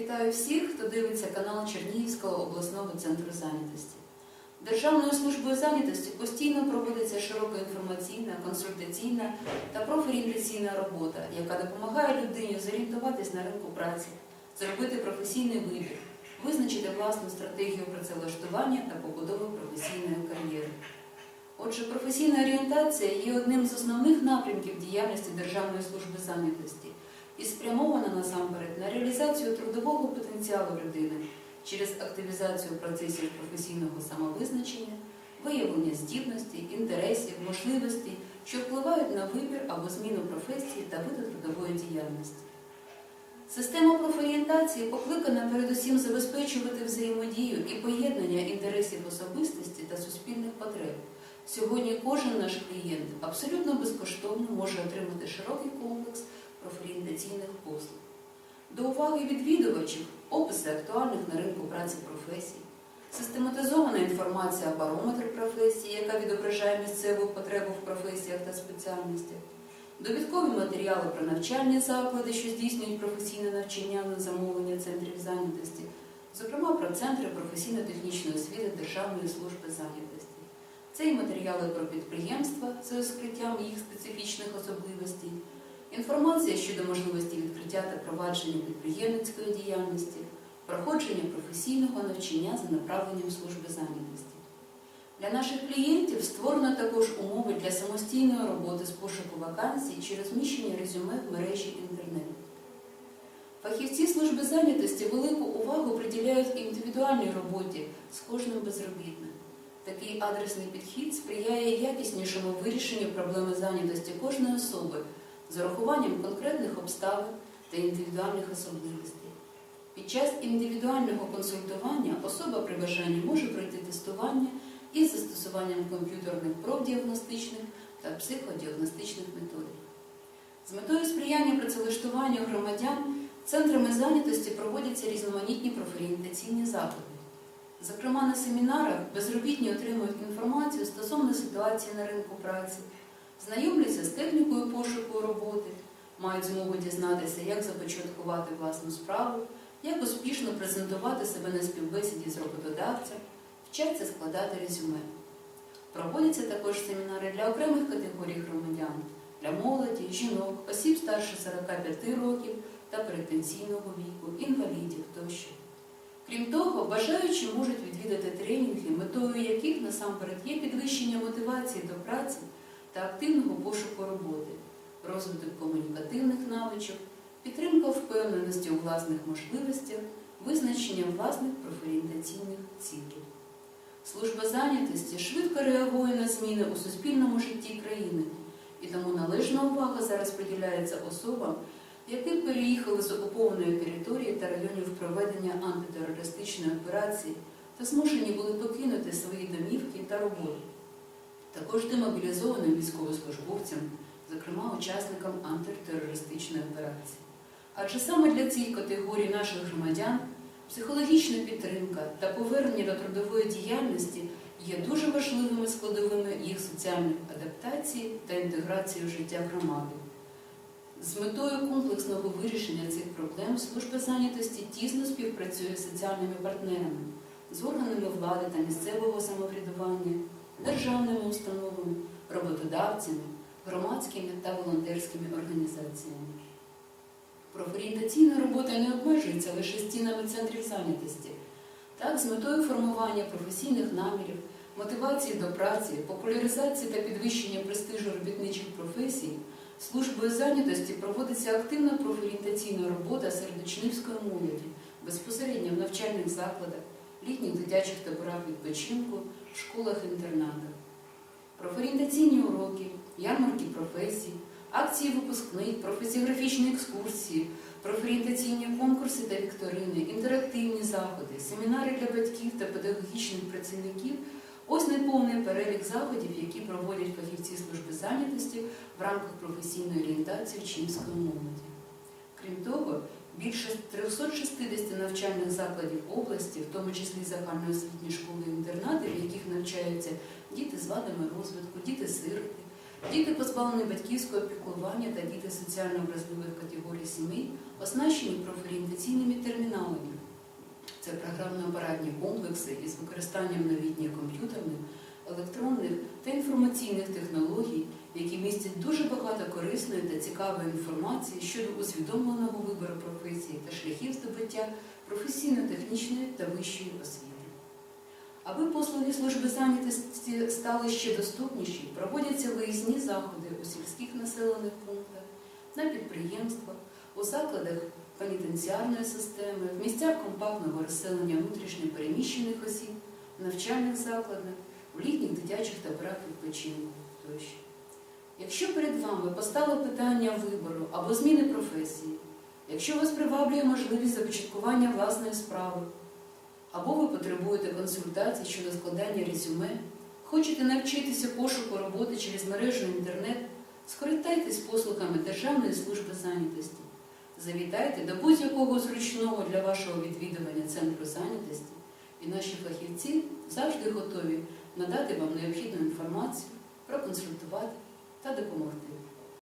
Вітаю всіх, хто дивиться канал Чернігівського обласного центру зайнятості. Державною службою зайнятості постійно проводиться широка інформаційна, консультаційна та профорієнтаційна робота, яка допомагає людині зорієнтуватись на ринку праці, зробити професійний вибір, визначити власну стратегію працевлаштування та побудови професійної кар'єри. Отже, професійна орієнтація є одним з основних напрямків діяльності Державної служби зайнятості і спрямована насамперед на реалізацію трудового потенціалу людини через активізацію процесів професійного самовизначення, виявлення здібностей, інтересів, можливостей, що впливають на вибір або зміну професії та виду трудової діяльності. Система профорієнтації покликана передусім забезпечувати взаємодію і поєднання інтересів особистості та суспільних потреб. Сьогодні кожен наш клієнт абсолютно безкоштовно може отримати широкий комплекс профорієнтаційних послуг. До уваги відвідувачів описи актуальних на ринку праці професій, систематизована інформація барометр професії, яка відображає місцеву потребу в професіях та спеціальностях, довідкові матеріали про навчальні заклади, що здійснюють професійне навчання на замовлення центрів зайнятості, зокрема про центри професійно-технічної освіти Державної служби зайнятості. Це і матеріали про підприємства за розкриттям їх специфічних особливостей, інформація щодо можливості відкриття та провадження підприємницької діяльності, проходження професійного навчання за направленням служби зайнятості. Для наших клієнтів створено також умови для самостійної роботи з пошуку вакансій чи розміщення резюме в мережі інтернет. Фахівці служби зайнятості велику увагу приділяють індивідуальній роботі з кожним безробітним. Такий адресний підхід сприяє якіснішому вирішенню проблеми зайнятості кожної особи з урахуванням конкретних обставин та індивідуальних особливостей. Під час індивідуального консультування особа при бажанні може пройти тестування із застосуванням комп'ютерних профдіагностичних та психодіагностичних методик. З метою сприяння працевлаштуванню громадян центрами зайнятості проводяться різноманітні профорієнтаційні заходи. Зокрема, на семінарах безробітні отримують інформацію стосовно ситуації на ринку праці, знайомляться з технікою пошуку роботи, мають змогу дізнатися, як започаткувати власну справу, як успішно презентувати себе на співбесіді з роботодавцем, вчаться складати резюме. Проводяться також семінари для окремих категорій громадян, для молоді, жінок, осіб старше 45 років та передпенсійного віку, інвалідів тощо. Крім того, бажаючі можуть відвідати тренінги, метою яких насамперед є підвищення мотивації до праці та активного пошуку роботи, розвиток комунікативних навичок, підтримка впевненості у власних можливостях, визначення власних профорієнтаційних цілей. Служба зайнятості швидко реагує на зміни у суспільному житті країни, і тому належна увага зараз приділяється особам, які переїхали з окупованої території та районів проведення антитерористичної операції та змушені були покинути свої домівки та роботу. Також демобілізованим військовослужбовцям, зокрема учасникам антитерористичної операції. Адже саме для цих категорій наших громадян психологічна підтримка та повернення до трудової діяльності є дуже важливими складовими їх соціальної адаптації та інтеграції в життя громади. З метою комплексного вирішення цих проблем служба зайнятості тісно співпрацює з соціальними партнерами, з органами влади та місцевого самоврядування, державними установами, роботодавцями, громадськими та волонтерськими організаціями. Профорієнтаційна робота не обмежується лише стінами центрів зайнятості. Так, з метою формування професійних намірів, мотивації до праці, популяризації та підвищення престижу робітничих професій, службою зайнятості проводиться активна профорієнтаційна робота серед учнівської молоді, безпосередньо в навчальних закладах, літніх дитячих таборах відпочинку, школах-інтернатах. Профорієнтаційні уроки, ярмарки професій, акції випускних, професіографічні екскурсії, профорієнтаційні конкурси та вікторини, інтерактивні заходи, семінари для батьків та педагогічних працівників ось неповний перелік заходів, які проводять фахівці служби зайнятості в рамках професійної орієнтації учнівської молоді. Крім того, більше 360 навчальних закладів області, в тому числі загальноосвітні школи-інтернати, в яких навчаються діти з вадами розвитку, діти-сироти, Діти позбавлені батьківського піклування та діти соціально вразливих категорій сімей оснащені профорієнтаційними терміналами. Це програмно-апаратні комплекси із використанням новітніх комп'ютерних, електронних та інформаційних технологій, які містять дуже багато корисної та цікавої інформації щодо усвідомленого вибору професії та шляхів здобуття професійно-технічної та вищої освіти. Аби послуги служби зайнятості стали ще доступніші, проводяться виїзні заходи у сільських населених пунктах, на підприємствах, у закладах пенітенціарної системи, в місцях компактного розселення внутрішньо переміщених осіб, в навчальних закладах, в літніх дитячих таборах відпочинку тощо. Якщо перед вами постало питання вибору або зміни професії, якщо вас приваблює можливість започаткування власної справи, або ви потребуєте консультацій щодо складання резюме, хочете навчитися пошуку роботи через мережу інтернет, скористайтесь послугами Державної служби зайнятості. Завітайте до будь-якого зручного для вашого відвідування центру зайнятості, і наші фахівці завжди готові надати вам необхідну інформацію, проконсультувати та допомогти.